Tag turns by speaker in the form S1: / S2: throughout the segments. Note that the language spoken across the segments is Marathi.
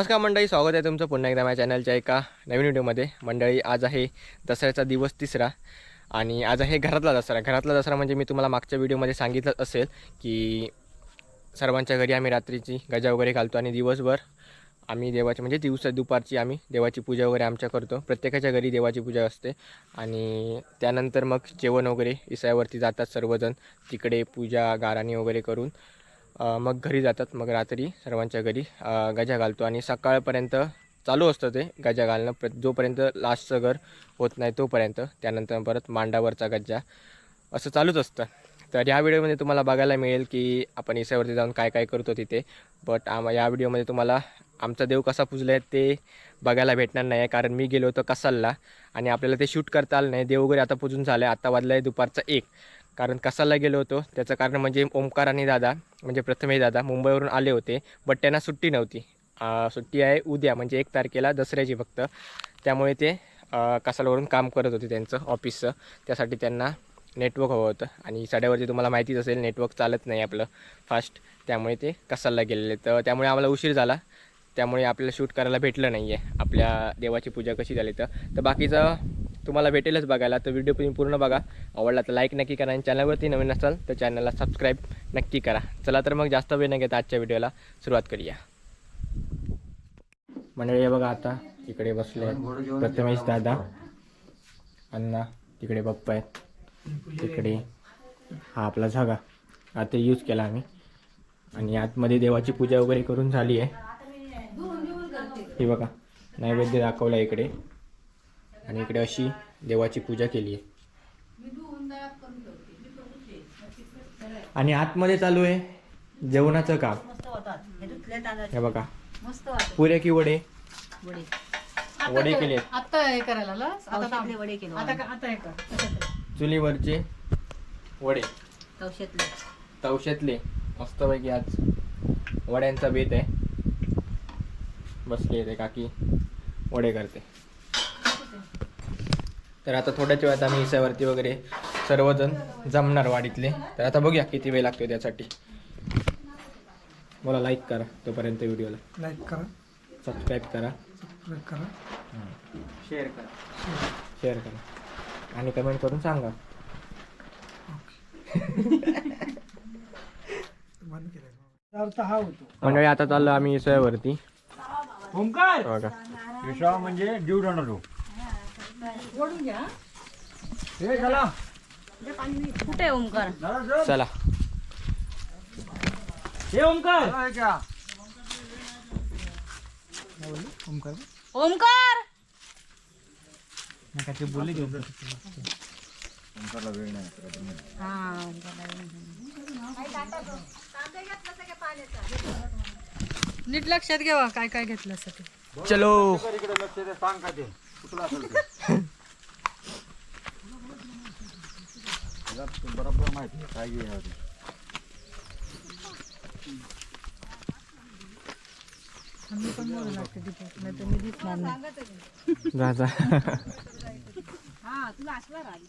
S1: नमस्कार मंडळी स्वागत आहे तुमचं पुन्हा एकदा माझ्या चॅनलच्या एका नवीन व्हिडिओमध्ये. मंडळी आज आहे दसऱ्याचा दिवस तिसरा आणि आज आहे घरातला दसरा. घरातला दसरा म्हणजे मी तुम्हाला मागच्या व्हिडिओमध्ये सांगितलं असेल की सर्वांच्या घरी आम्ही रात्रीची गजा वगैरे घालतो आणि दिवसभर आम्ही देवाची म्हणजे दिवसा दुपारची आम्ही देवाची पूजा वगैरे आमच्या करतो. प्रत्येकाच्या घरी देवाची पूजा असते आणि त्यानंतर मग जेवण वगैरे इसायावरती जातात सर्वजण. तिकडे पूजा गाराणी वगैरे करून मग घरी जातात मग रात्री सर्वांच्या घरी. गजा घालतो आणि सकाळपर्यंत चालू असतं ते गजा घालणं. प्र जोपर्यंत लास्टचं घर होत नाही तोपर्यंत. त्यानंतर परत मांडावरचा गज्जा असं चालूच असतं. तर ह्या व्हिडिओमध्ये तुम्हाला बघायला मिळेल की आपण इसावरती जाऊन काय काय करतो तिथे. बट आम या व्हिडिओमध्ये तुम्हाला आमचा देव कसा पुजला आहे ते बघायला भेटणार नाही आहे कारण मी गेलो होतो कसालला आणि आपल्याला ते शूट करता आलं नाही. देव वगैरे आता पुजून झालं आहे आता वाजलं आहे दुपारचं एक. कारण कसालला गेलो होतो त्याचं कारण म्हणजे ओमकार आणि दादा म्हणजे प्रथमेश दादा मुंबईवरून आले होते बट त्यांना सुट्टी नव्हती. सुट्टी आहे उद्या म्हणजे एक तारखेला दसऱ्याची फक्त. त्यामुळे ते कसालावरून काम करत होते त्यांचं ऑफिसचं त्यासाठी त्यांना नेटवर्क हवं होतं. आणि सड्यावरती तुम्हाला माहितीच असेल नेटवर्क चालत नाही आपलं फास्ट त्यामुळे ते कसालला गेलेले. तर त्यामुळे आम्हाला उशीर झाला. त्यामुळे आपल्याला शूट करायला भेटलं नाही आहे आपल्या देवाची पूजा कशी झाली तर. तर बाकीचं तुम्हाला भेटेलच बघायला. तर व्हिडिओ तुम्ही पूर्ण बघा. आवडला तर लाईक नक्की करा आणि चॅनलवरती नवीन असाल तर चॅनलला सबस्क्राईब नक्की करा. चला तर मग जास्त वेळ न घेता आजच्या व्हिडिओला सुरुवात करूया. मंडळी बघा आता इकडे बसले प्रथमेश दादा अण्णा तिकडे पप्पा आहेत. तिकडे हा आपला जागा आता यूज केला आम्ही. आणि आतमध्ये देवाची पूजा वगैरे करून झाली आहे. हे बघा नैवेद्य दाखवला इकडे. आणि इकडे अशी देवाची पूजा केली. आहे आणि आतमध्ये चालू आहे जेवणाचं काम.
S2: हे
S1: हे बघा.
S2: मस्त वाटत
S1: पुरे की वडे?
S2: वडे
S1: केले.
S3: आता हे करायला ला? आता
S2: तवशातले
S3: थांब.
S2: वडे केलो.
S3: आता का- आता हे कर.
S1: चुलीवरचे वडे.
S2: तवशातले.
S1: तवशातले. मस्तपैकी आज वड्यांचा बेत आहे. बसली येते काकी. वडे करते. तर आता थोड्याच वेळात आम्ही इसावरती वगैरे सर्वजण जमणार वाडीतले. तर आता बघूया किती वेळ लागतो त्यासाठी. मला लाईक करा तोपर्यंत व्हिडिओला.
S4: लाईक करा.
S1: सबस्क्राईब करा.
S4: सबस्क्राईब करा.
S1: शेअर करा. शेअर करा. आणि कमेंट करून सांगा.
S4: हा
S1: मंडळी आता चाललो आम्ही इसावरती
S5: ओंकार
S1: बघा.
S5: विश्वा म्हणजे जीव जाणार
S3: ओढून घ्या.
S5: हे चला.
S2: कुठे आहे ओमकार
S1: चला.
S5: हे ओंकार.
S4: ओमकार
S2: ओमकार
S4: ते बोलले घेऊन
S2: हा
S3: नीट लक्षात घ्यावा काय काय घेतलं असं ते.
S1: चलो.
S5: सांग का ते? कुठला असेल बरोबर माहिती आहे काय घे यावं ते.
S3: आम्ही पण बोलू लागते दीपक नाही तर मी दिसणार नाही.
S1: जा जा
S2: हा तुला असला राग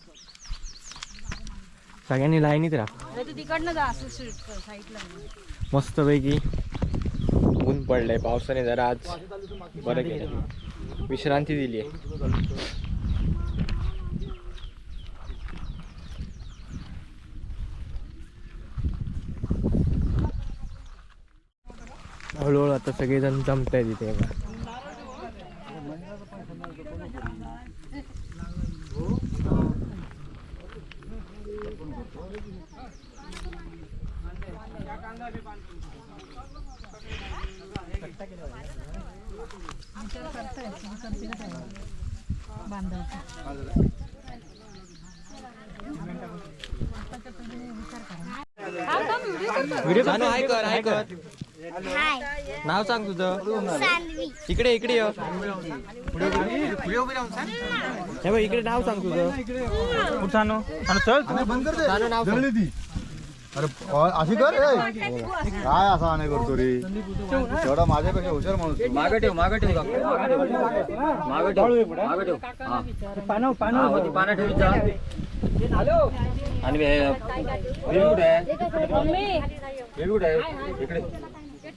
S1: सगळ्यांनी लाईनीत राहा.
S2: अरे तू तिकडनं जा असं साईडला
S1: मस्तपैकी ऊन पडलंय पावसाने जरा आज बरं केलं. विश्रांती दिली आहे. हळूहळू आता सगळेजण जमत आहे तिथे हाय कर हाय कर. नाव सांग तुझं. इकडे इकडे ये. हे बघ इकडे नाव सांग तुझं. जाणू नाव सांग.
S6: अरे अशी कर ए. काय असा नाही करतो रे एवढा माझ्यापेक्षा हुशार माणूस तू.
S5: ठेव मागे ठेव काका. मागं ठेव मागे ठेव हा. हा, वरती पानं ठेवीत जा. आणि हे- कुठे आहे कुठे आहे इकडे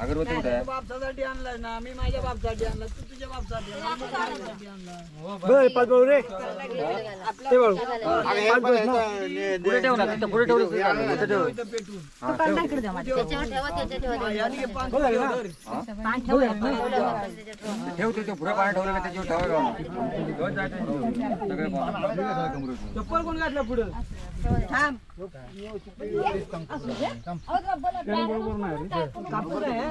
S5: अगरबत्ती कुठे आहे
S4: बापसासाठी आणलाय ना मी माझ्या बापसाठी आणला तू तुझ्या बापसाठी
S5: पुढे ठेव ना तिथं पुढे ठेवलं तरी चालेल. इथं ठेव. हा, ठेव. ठेव तिथे पुढे पाणी ठेवलं का त्याच्यावर ठेवायला. सगळे पाणी.
S4: चप्पल कोण घातलं पुढं? आणला कापूर.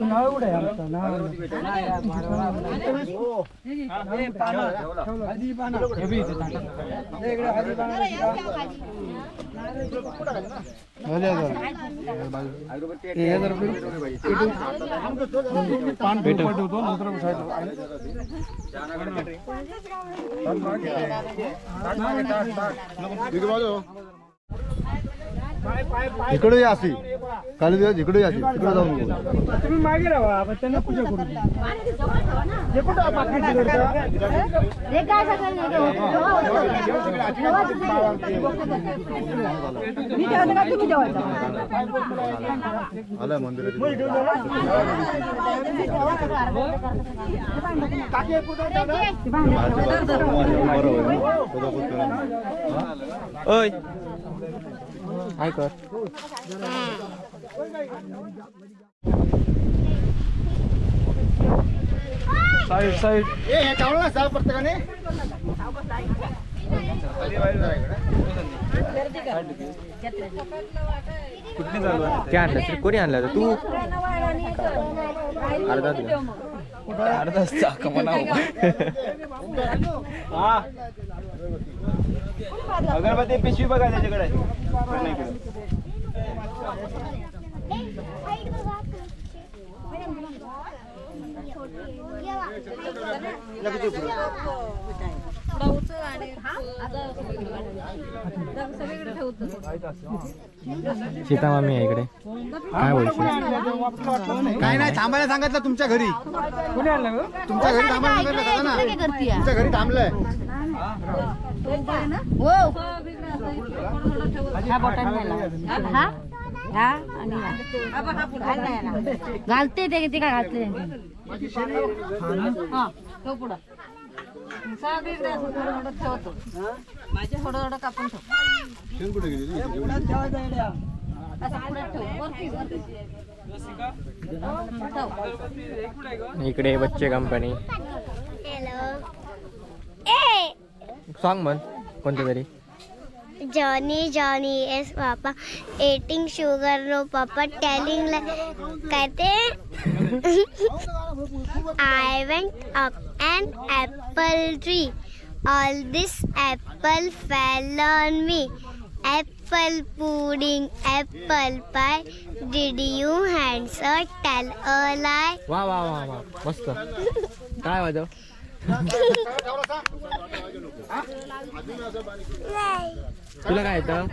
S4: नाव आहे आमचं हे पानं. हे. हे इकडे पानं इथे पान नंतर साईड
S6: इकडे या अशी. काली दिवस इकडे या अशी. तिकडे जाऊ नको
S4: तुम्ही मागे राहा आपण त्यांना पूजा करू. हे कुठं पाकिट
S6: बरोबर
S1: काय कर.
S4: साईड साईड
S6: ए हे चावलं ना साहेब प्रत्येकाने
S1: ते आणलं तरी कोणी आणलं होतं? तू? अर्धा अर्धा चाक
S4: अगरबत्ती पिशवी बघा त्याच्याकडे.
S1: सीता मामी आहे इकडे. काय बोलशील?
S6: काय नाही थांबायला सांगितलं तुमच्या घरी.
S4: कोणी आणलं गं?
S6: तुमच्या घरी थांबायला सांगितलं ना? तुमच्या घरी थांबलंय.
S3: घालते ते किती काय घातले
S6: ठेवतो कुठे थोडं
S4: एवढ्यात ठेवायचं येड्या.
S1: इकडे बच्चे कंपनी सॉन्ग म्हण कोणतं तरी
S7: Johnny, Johnny is Papa. Eating sugar, no Papa. Telling like, कहते I went up an apple tree. All this apple fell on me. Apple pudding, apple pie. Did you answer tell a lie?
S1: वा वा वा वा मस्त काय वाजव तुला काय येतं?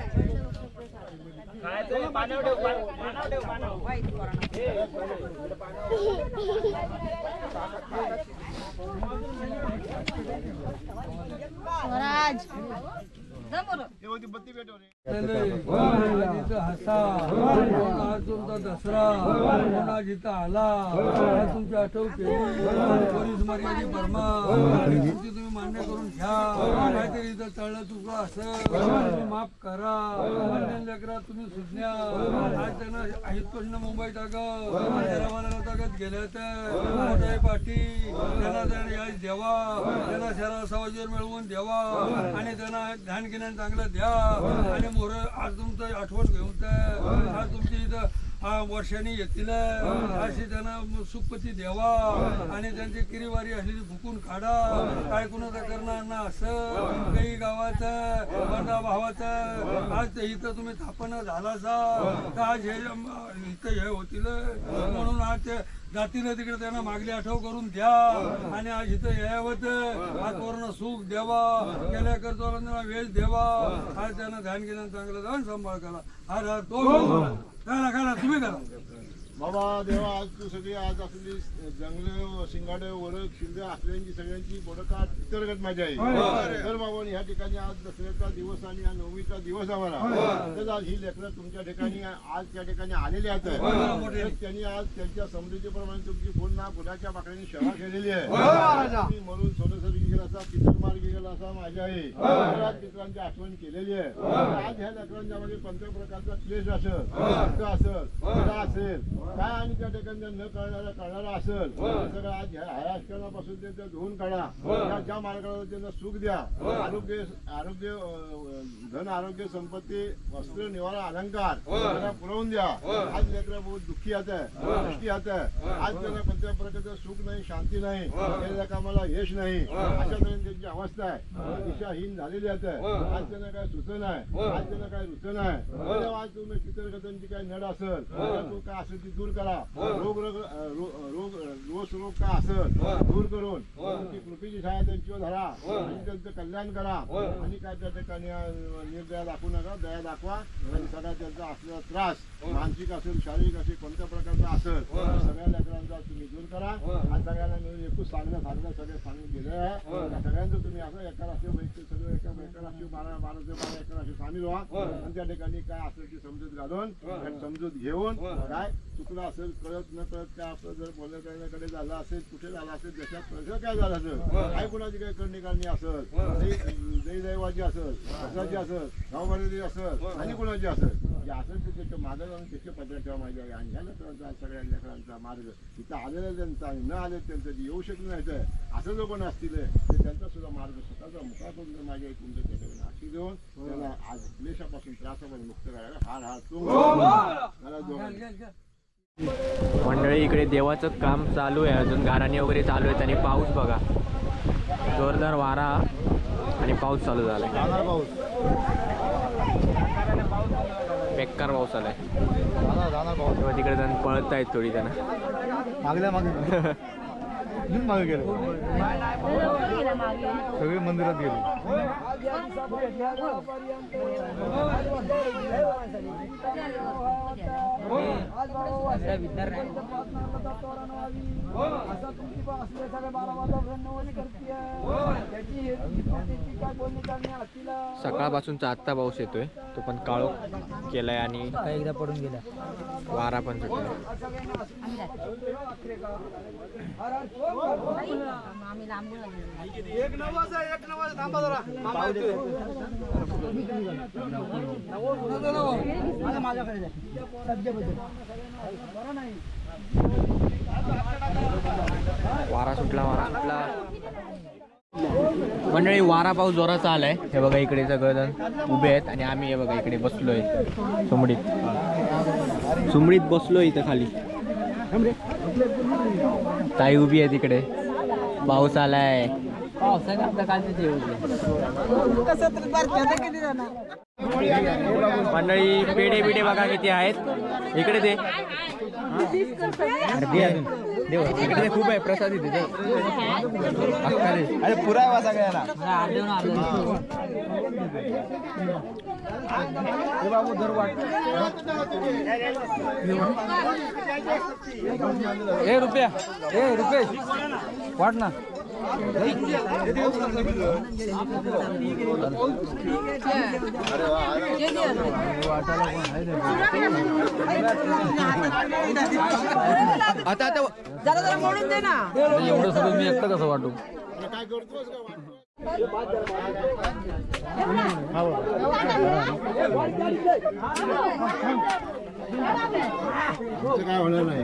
S4: स्वराज तुमचा दसरा जिथं आला आज तुमची आठव केली पोलीस मर्यादी बर्मा तुमची तुम्ही मान्य करून घ्या काहीतरी इथं असं माफ करा अन्य लेकरा तुम्ही सुज्ञा आज त्यांना अहितपासून मुंबई टाकत गेल्या तर पाठी त्यांना त्यांना याच द्यावा त्यांना शहरा सवाजीवर मिळवून द्यावा आणि त्यांना ध्यान चांगलं द्या. आणि मोर आज तुमचं आठवण घेऊन त्या आज तुमची इथं हा वर्षाने येतील अशी त्यांना सुखपती द्यावा आणि त्यांची किरीवारी असलेली फुकून काढा. काय कुणाचं करणार ना असं. काही गावाचं बंदा भावाचं आज ते इथं तुम्ही स्थापना झाला तर आज हे इथं हे होतील. म्हणून आज ते जातीनं तिकडे त्यांना मागली आठव करून द्या. आणि आज इथं यावत. आज वर्ण सुख द्यावा. गेल्या कर्जवाल्यांना वेळ द्यावा. आज त्यांना ध्यान केलं चांगलं जाऊन सांभाळ करा. हर हर तो करा करा तुम्ही करा
S6: बाबा देवा आज तू सगळी आज असली जंगल शिंगाडे वरक शिंदे असल्यांची सगळ्यांची बोडकाट इतरगत माझ्या आहे तर बाबा ह्या ठिकाणी आज दसऱ्याचा दिवस आणि या नवमीचा दिवस आम्हाला. तर आज ही लेकरं तुमच्या ठिकाणी आज त्या ठिकाणी आलेली आहेत. त्यांनी आज त्यांच्या समृद्धीप्रमाणे तुमची पुन्हा फुलाच्या पाकळ्यांनी सेवा केलेली आहे. तुम्ही मरून सोनसरी गेला असा पितर मार्गी गेला असा माझ्या आहे आज आठवण केलेली आहे. आज ह्या लेकरांच्या मागे कोणत्या प्रकारचा क्लेश असेल? पीडा असेल? काय आणि त्या ठिकाणी न कळणारा कळणारा असेल ते सगळं आज ह्या हयाशकरणापासून ते ते धुवून काढा. ज्या मार्गाला त्यांना सुख द्या. आरोग्य आरोग्य धन आरोग्य संपत्ती वस्त्र निवारा अलंकार त्यांना पुरवून द्या. आज लेकरं बहुत दुःखी आहेत. दृष्टी आहेत. आज त्यांना कोणत्या प्रकारचं सुख नाही शांती नाही केलेल्या कामाला यश नाही. अशा तऱ्हेने त्यांची अवस्था आहे. दिशाहीन झालेली आहे आज त्यांना काय सुचन आहे आज त्यांना काय रुचन आहे आज तुम्ही चित्रकथांची काय नड असेल तर तो काय असेल दूर करा. रोग रोग रो- रोग रोग रोग काय असेल दूर करून. तुमची कृपेची छाया त्यांच्यावर धरा. आणि त्यांचं कल्याण करा. आणि काय त्या ठिकाणी निर्दया दाखवू नका दया दाखवा. आणि सगळा त्यांचा असलेला त्रास मानसिक असेल शारीरिक असेल कोणत्या प्रकारचा असेल सगळ्या लेकरांचा तुम्ही दूर करा. आणि सगळ्यांना मिळून एकूच सांगणं सांगणं सगळे सांगून गेले आहे सगळ्यांचं तुम्ही असं एका राष्ट्रीय वैद्य सगळं एका एका राष्ट्रीय बारा बारा ते बारा एका राष्ट्रीय सामील व्हा. आणि त्या ठिकाणी काय असेल ती समजूत घालून आणि समजूत घेऊन काय चुकलं असेल कळत न कळत काय आपलं जर बोलणं करण्याकडे झालं असेल कुठे झालं असेल देशात कसं काय झालं असेल? काय कुणाची काही करणी करणी असेल? जय दैवाची असेल कसाची असेल गाववाडी असेल आणि कुणाची असेल? जे असेल ते त्याच्यामागे जाऊन त्याच्या पद्धत ठेवा माझ्या आणि ह्या लेकरांचा सगळ्या लेकरांचा मार्ग. इथं आलेला त्यांचा आणि न आले त्यांचं जे येऊ शकलं नाही तर असं जो कोण असतील ते त्यांचा सुद्धा मार्ग स्वतःचा मुका करून माझ्या एक तुमच्या त्याच्याकडे आशी देऊन त्यांना आज क्लेशापासून त्रासापासून मुक्त करायला हार हार तू मला दोन
S1: मंडळी इकडे देवाचं काम चालू आहे. अजून गाराणी वगैरे चालू आहेत आणि पाऊस बघा. जोरदार वारा आणि पाऊस चालू झाला आहे बेकार पाऊस आलाय. तेव्हा तिकडे जण पळत आहेत थोडी जण.
S6: मागल्या मागे. इथून मागे गेले. सगळे मंदिरात गेले.
S1: सकाळपासूनचा आत्ता पाऊस येतोय. तो पण काळो केलाय आणि
S3: एकदा पडून गेला.
S1: वारा पण सुटला. वारा सुटला वारा सुटला. मंडळी वारा पाऊस जोराचा आलाय. हे बघा इकडे सगळेजण उभे आहेत आणि आम्ही हे बघा इकडे बसलोय. सुमडीत. सुमडीत बसलोय इथं खाली. ताई उभी आहे तिकडे पाऊस आलाय. मंडळी पेढे बिडे बघा किती आहेत. इकडे ते. इकडे ते खूप आहे प्रसाद इथे. अरे पुरा आहे सगळ्याला
S3: ए रुपया. ए रुपेश. वाट ना.
S1: आता आता.
S3: एवढं सगळं मी एकटं कसं वाटू.
S6: काय करतोस का तुमचं काय होणार. नाही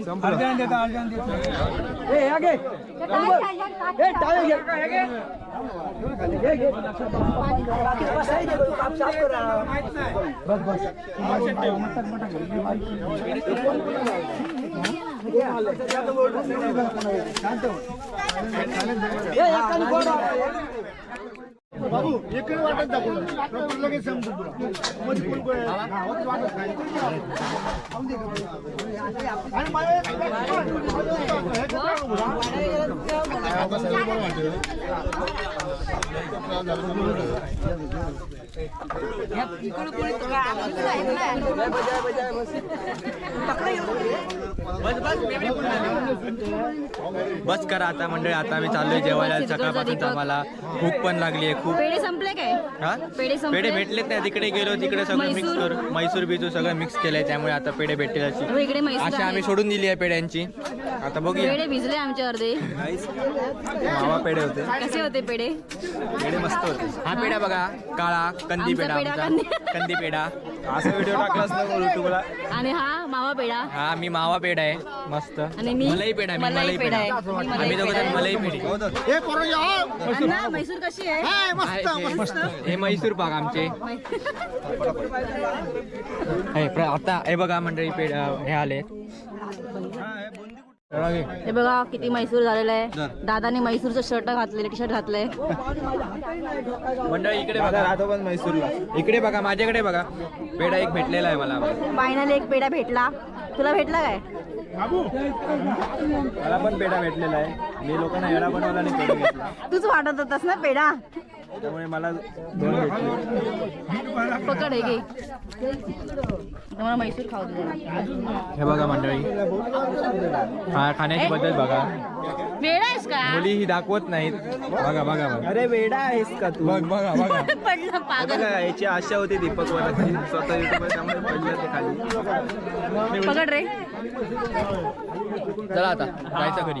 S6: बाबू इकडे वाटत दाखवून प्रॉपर लगेच समजून तुला मध्ये कोण कोण आहे? नावाची वाटत नाही. आणि मला हे इकडे वाटत दाखवून लगेच समजून त्रास झाला तर बरं वाटेल.
S1: बस करा आता मंडळी आता आम्ही चाललोय जेवायला. सकाळपासून आम्हाला भूक पण लागली आहे खूप
S2: पेढे संपले काय
S1: हा
S2: पेढे संपले?
S1: पेढे भेटलेत नाही तिकडे गेलो तिकडे सगळं मिक्स
S2: मैसूर?
S1: कर मैसूर बिजू सगळं मिक्स केलंय त्यामुळे आता पेढे भेटतील अशी
S2: हो, इकडे म्हैसूर
S1: अशा
S2: आहे.
S1: आम्ही सोडून दिली आहे पेढ्यांची आता बघूया
S2: पेढे भिजले आमचे अर्धे
S1: मावा पेढे होते
S2: कसे होते पेढे
S1: पेढे मस्त होते हा पेढा बघा काळा कंदी
S2: आमचा
S1: पेढा
S2: पेढा
S1: आमचा.
S2: कंदी.
S1: कंदी पेढा असा व्हिडिओ टाकलाच नाही युट्यूबला
S2: आणि हा मावा पेढा.
S1: हा मी मावा पेढा आहे. मस्त.
S2: आणि मी
S1: मलाई पेढा मी
S2: मलाई पेढा आहे. मी मलाई
S1: आम्ही दोघं
S2: पेढा
S1: जण
S2: आहे.
S1: मलाई पेढी.
S6: हे पोरं या, हो.
S2: अण्णा म्हैसूर कशी आहे?
S1: आहे ते- हे म्हैसूर पाक आमचे. हे प्र- आता हे बघा मंडळी पेढ हे आले
S2: हे बघा किती म्हैसूर झालेलं आहे. दादाने म्हैसूरचं शर्ट घातलेलं टी शर्ट घातलंय.
S1: मंडळी इकडे बघा. राहतो पण म्हैसूरला इकडे बघा माझ्याकडे बघा. पेढा एक भेटलेला आहे मला.
S2: फायनली एक पेढा भेटला. तुला भेटला काय?
S1: मला पण पेढा भेटलेला आहे. मी लोकांना येडा बनवला घेतला.
S2: तूच वाटत होतास ना पेढा?
S1: त्यामुळे मला दोन भेटले.
S2: म्हैसूर खाऊ.
S1: हे बघा मंडळी. हा खाण्याची पद्धत बघा.
S2: वेडा आहेस का?
S1: मुली ही दाखवत नाहीत. बघा बघा बघा. अरे वेडा आहेस का तू? बघ बघा बघा.
S2: पडलं पागल.
S1: याची आशा होती दीपक वराची स्वतः युट्यूब त्यामुळे पडलं ते खाली.
S2: पकड रे.
S1: चला आता जायचं घरी.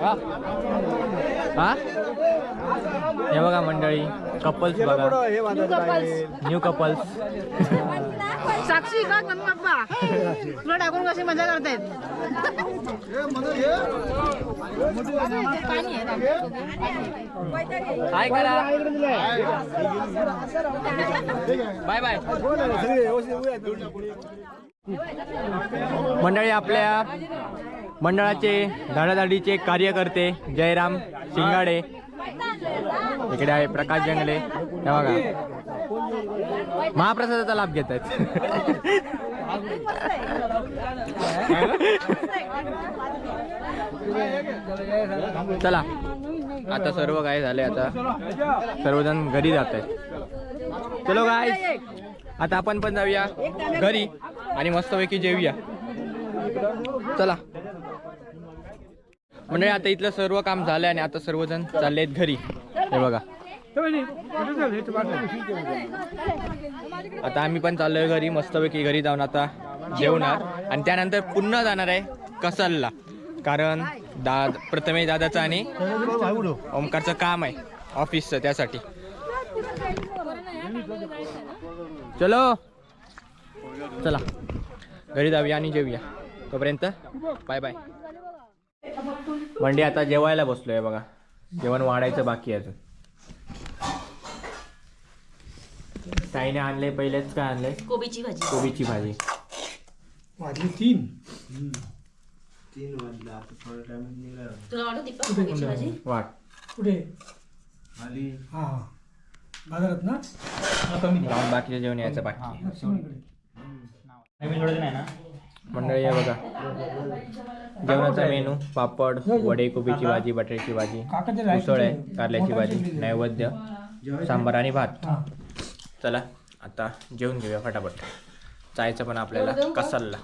S1: हा? हे बघा मंडळी कपल्स बघा. न्यू कपल्स
S2: साक्षी का? पण बाप्पा. तुला टाकून कशी मजा करतायत? पाणी आहे
S1: हाय करा बाय बाय मंडळी आपल्या मंडळाचे धाडाधाडीचे कार्यकर्ते जयराम शिंगाडे. इकडे आहे प्रकाश जंगले. हे बघा. महाप्रसादाचा लाभ घेत आहेत चला. आता सर्व काय झाले आता? सर्वजण घरी जात आहेत. चलो काय आता आपण पण जाऊया घरी आणि मस्तपैकी जेऊया चला. म्हणजे आता इथलं सर्व काम झालंय आणि आता सर्वजण चालले आहेत घरी. हे बघा. आता आम्ही पण चाललोय घरी मस्तपैकी घरी जाऊन आता जेवणार. आणि त्यानंतर पुन्हा जाणार आहे कसलला. कारण दा प्रथमेश दादाचं आणि ओमकारचं काम आहे ऑफिसचं त्यासाठी. चलो. चला. घरी जाऊया आणि जेऊया. तोपर्यंत बाय बाय. मंडी आता जेवायला बसलोय बघा. जेवण वाढायचं बाकी अजून. ताईने आणले पहिलेच काय आणले?
S2: कोबीची भाजी.
S1: कोबीची भाजी.
S8: वाजले तीन.
S2: तुला वाटत दीपक कोबीची भाजी?
S1: वाट
S8: कुठे? हा हा. बाजारात ना?
S1: जाऊन बाकीचे जेवण यायचं बाकी.
S5: नवीन नाही ना?
S1: मंडळी आहे बघा. जेवणाचा मेनू पापड वडे कोबीची भाजी बटाट्याची भाजी उसळ आहे कारल्याची भाजी नैवेद्य सांबार आणि भात. चला आता जेवून घेऊया फटाफट. जायचं पण आपल्याला कसालला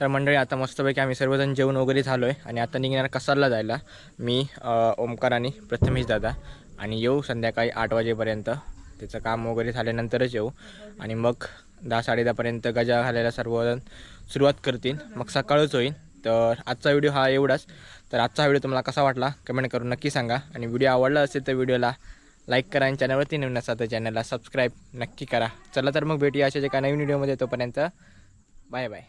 S1: तर मंडळी आता मस्तपैकी आम्ही सर्वजण जेवण वगैरे झालो आहे आणि आता निघणार कसालला जायला. मी ओमकार आणि प्रथमेश दादा आणि येऊ संध्याकाळी आठ वाजेपर्यंत. त्याचं काम वगैरे झाल्यानंतरच येऊ. आणि मग दहा साडेदहापर्यंत गजा घालायला सर्वजण सुरुवात करतील. मग सकाळच होईल. तर आजचा व्हिडिओ हा एवढाच. तर आजचा व्हिडिओ तुम्हाला कसा वाटला? कमेंट करून नक्की सांगा. आणि व्हिडिओ आवडला असेल तर व्हिडिओला लाईक करा आणि चॅनलवरती नवीन असा तर चॅनलला सबस्क्राईब नक्की करा. चला तर मग भेटूया अशाच एका नवीन व्हिडिओमध्ये. तोपर्यंत बाय बाय.